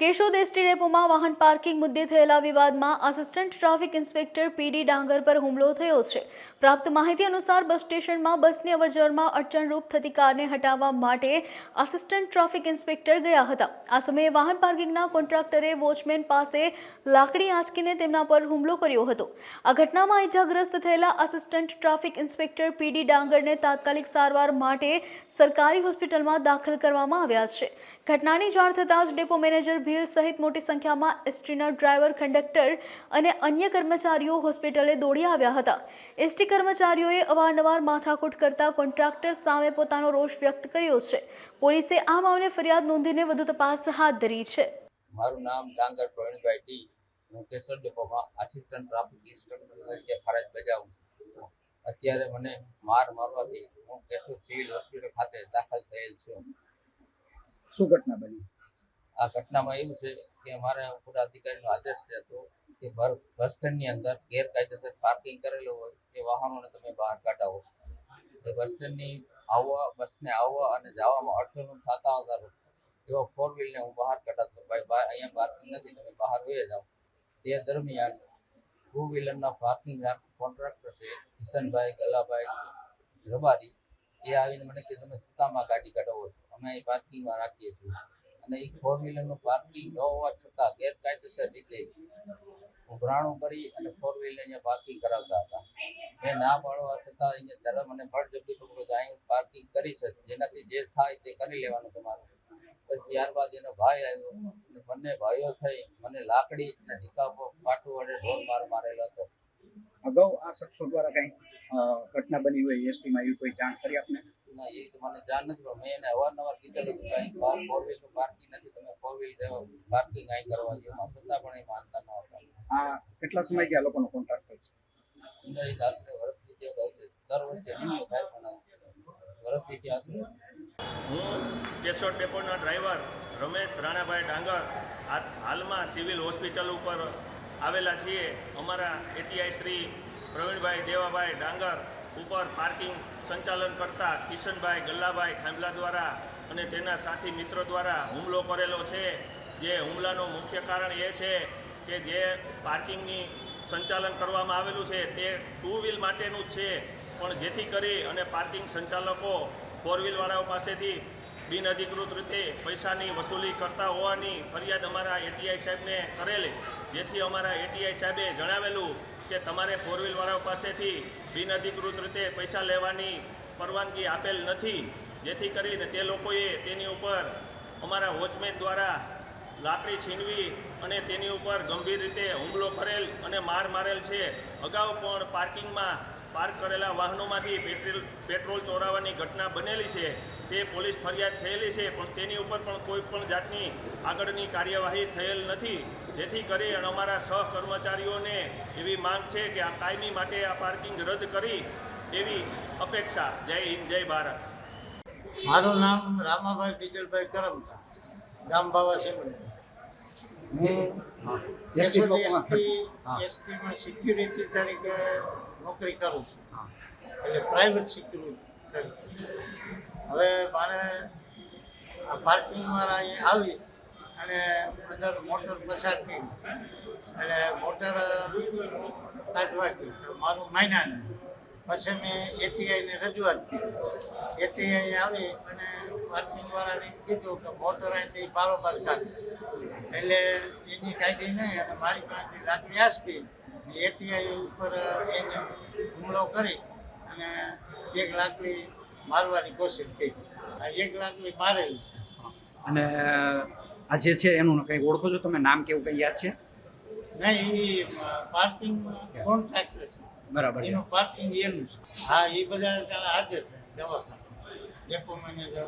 Keshod ST ડેપોમાં વાહન parking મુદ્દે થયેલા વિવાદમાં આસિસ્ટન્ટ ટ્રાફિક ઇન્સ્પેક્ટર પીડી ડાંગર પર હુમલો થયો છે. પ્રાપ્ત માહિતી અનુસાર બસ સ્ટેશનમાં બસની અવરજવરમાં અડચણરૂપ થતી કારને હટાવવા માટે આસિસ્ટન્ટ ટ્રાફિક ઇન્સ્પેક્ટર ગયા હતા. આ સમયે વાહન પાર્કિંગના કોન્ટ્રાક્ટરે વોચમેન પાસે લાકડી આંચકીને તેમના પર હુમલો કર્યો હતો. આ ઘટનામાં ઇજાગ્રસ્ત થયેલા આસિસ્ટન્ટ ટ્રાફિક ઇન્સ્પેક્ટર પીડી ડાંગરને તાત્કાલિક સારવાર માટે સરકારી હોસ્પિટલમાં દાખલ કરવામાં આવ્યા છે. ઘટનાની જાણ થતાં જ ડેપો મેનેજર ભીલ સહિત મોટી સંખ્યામાં એસટીના ડ્રાઈવર કંડક્ટર અને અન્ય કર્મચારીઓ હોસ્પિટલે દોડી આવ્યા હતા. એસટી કર્મચારીઓએ અવારનવાર માથાકૂટ કરતા કોન્ટ્રાક્ટર સામે પોતાનો રોષ વ્યક્ત કર્યો છે. પોલીસે આ મામલે ફરિયાદ નોંધીને વધુ તપાસ હાથ ધરી છે. મારું નામ ડાંગર પ્રવીણભાઈ ટી હું કેસર ડેપોમાં આસિસ્ટન્ટ ટ્રાફિક ઇન્સ્પેક્ટર તરીકે ફરજ બજાવું છું. અત્યારે મને માર મારવાથી હું કેશોદ સિવિલ હોસ્પિટલ ખાતે દાખલ થયેલ છું. શું ઘટના બની? આ ઘટનામાં એવું છે કે અમારા ઉપર અધિકારીનો આદેશ છે તો કે બસ સ્ટેન્ડની અંદર ગેરકાયદેસર પાર્કિંગ કરેલું હોય તે વાહનોને તમે બહાર કાઢાવો એ બસ સ્ટેન્ડની આવવા, બસને આવવા અને જવામાં અડચણો થતા હતા એવા ફોર વ્હીલને હું બહાર કાઢાતો ભાઈ અહીંયા પાર્કિંગ નથી, તમે બહાર વહી જાઓ. તે દરમિયાન ટુ વ્હીલરના પાર્કિંગ કોન્ટ્રાક્ટર છે, કિશનભાઈ, ગલાભાઈ, રબારી, એ આવીને મને કે, તમે સુતામાં ગાડી કાઢાવો છો અમે અહીં પાર્કિંગમાં રાખીએ છીએ. અને એ ફોર વ્હીલરનું પાર્કિંગ ન હોવા છતાં ગેરકાયદેસર રીતે ઉભરાણું કરી અને ફોર વ્હીલર અહીંયા પાર્કિંગ કરાવતા હતા. એ ના પાડવા છતાં અહીંયા ધરમ અને બળજબરી પકડો અહીં પાર્કિંગ કરી શકે જેનાથી જે થાય તે કરી લેવાનું તમારું. પછી ત્યારબાદ એનો ભાઈ આવ્યો અને બંને ભાઈઓ થઈ મને લાકડી અને ટીકા પાટું વડે ઢોર માર મારેલો હતો. અગાઉ આ શખ્સો દ્વારા કઈ ઘટના બની હોય, એસટીમાં એવી કોઈ જાણ કરી આપને? ના એ તો મને જાણ નથી પણ મેં એને અવારનવાર કીધેલું કે અહીં બાર ફોર વ્હીલનું પાર્કિંગ નથી તમે ફોર વ્હીલ પાર્કિંગ અહીં કરવા જોઈએ. એમાં છતાં પણ એ માનતા ન હતા. આ કેટલા સમય ગયા લોકોનો કોન્ટ્રાક્ટ હોય છે? અંદાજિત આશરે વર્ષથી જે હશે. દર વર્ષે રિન્યુ થાય પણ વર્ષથી તે આશરે હું કેશોર ડેપોના ડ્રાઈવર રમેશ રાણાભાઈ ડાંગર હાલમાં સિવિલ હોસ્પિટલ ઉપર આવેલા છીએ. અમારા એટીઆઈ શ્રી પ્રવીણભાઈ દેવાભાઈ ડાંગર ઉપર પાર્કિંગ સંચાલન કરતા કિશનભાઈ ગલ્લાભાઈ ખાંભલા દ્વારા અને તેના સાથી મિત્રો દ્વારા હુમલો કરેલો છે. જે હુમલાનું મુખ્ય કારણ એ છે કે જે પાર્કિંગની સંચાલન કરવામાં આવેલું છે તે ટુ વ્હીલ માટેનું જ છે. પણ જેથી કરી અને પાર્કિંગ સંચાલકો ફોર વ્હીલવાળાઓ પાસેથી બિનઅધિકૃત રીતે પૈસાની વસૂલી કરતા હોવાની ફરિયાદ અમારા એટીઆઈ સાહેબને કરેલી. જેથી અમારા એટીઆઈ સાહેબે જણાવેલું કે તમારે ફોર વ્હીલવાળાઓ પાસેથી બિનઅધિકૃત રીતે પૈસા લેવાની પરવાનગી આપેલ નથી. જેથી કરીને તે લોકોએ તેની ઉપર અમારા વોચમેન દ્વારા લાકડી છીનવી અને તેની ઉપર ગંભીર રીતે હુમલો કરેલ અને માર મારેલ છે. અગાઉ પણ પાર્કિંગમાં પાર્ક કરેલા વાહનોમાંથી પેટ્રોલ પેટ્રોલ ચોરાવાની ઘટના બનેલી છે. તે પોલીસ ફરિયાદ થયેલી છે, પણ તેની ઉપર પણ કોઈ પણ જાતની આગળની કાર્યવાહી થયેલ નથી. જેથી કરી અને અમારા સહકર્મચારીઓને એવી માંગ છે કે આ કાયમી માટે આ પાર્કિંગ રદ કરી એવી અપેક્ષા. જય હિન્દ, જય ભારત. મારું નામ રામાભાઈ બીજલભાઈ કરમતા ગામ બાવા હું એસટી એસટીમાં સિક્યુરિટી તરીકે નોકરી કરું છું. એટલે પ્રાઇવેટ સિક્યુરિટી તરીકે હવે મારે આ પાર્કિંગવાળા અહીં આવી અને અંદર મોટર પસાર કરી. એટલે મોટર કાઢવા ગયું. મારું મહિના પછી મેં એટીઆઈને રજૂઆત કરી. એટીઆઈ આવી અને પાર્કિંગવાળાને કીધું કે મોટર અહીંથી બારોબાર કાઢ. એટલે એની કાઢી નહીં અને મારી પાસે લાકડી આસકી એટીઆઈ ઉપર એને હુમલો કરી અને એક લાકડી મારવાની કોશિશ કરી. આ એક લાકડી મારેલી છે. અને આ જે છે એનું કંઈ ઓળખો છો તમે? નામ કેવું કંઈ યાદ છે? નહીં એ પાર્કિંગ કોન્ટ્રાક્ટર છે? બરાબર એનું પાર્કિંગ એનું છે. હા એ બધા હાજર છે દવાખાના ડેપો મેનેજર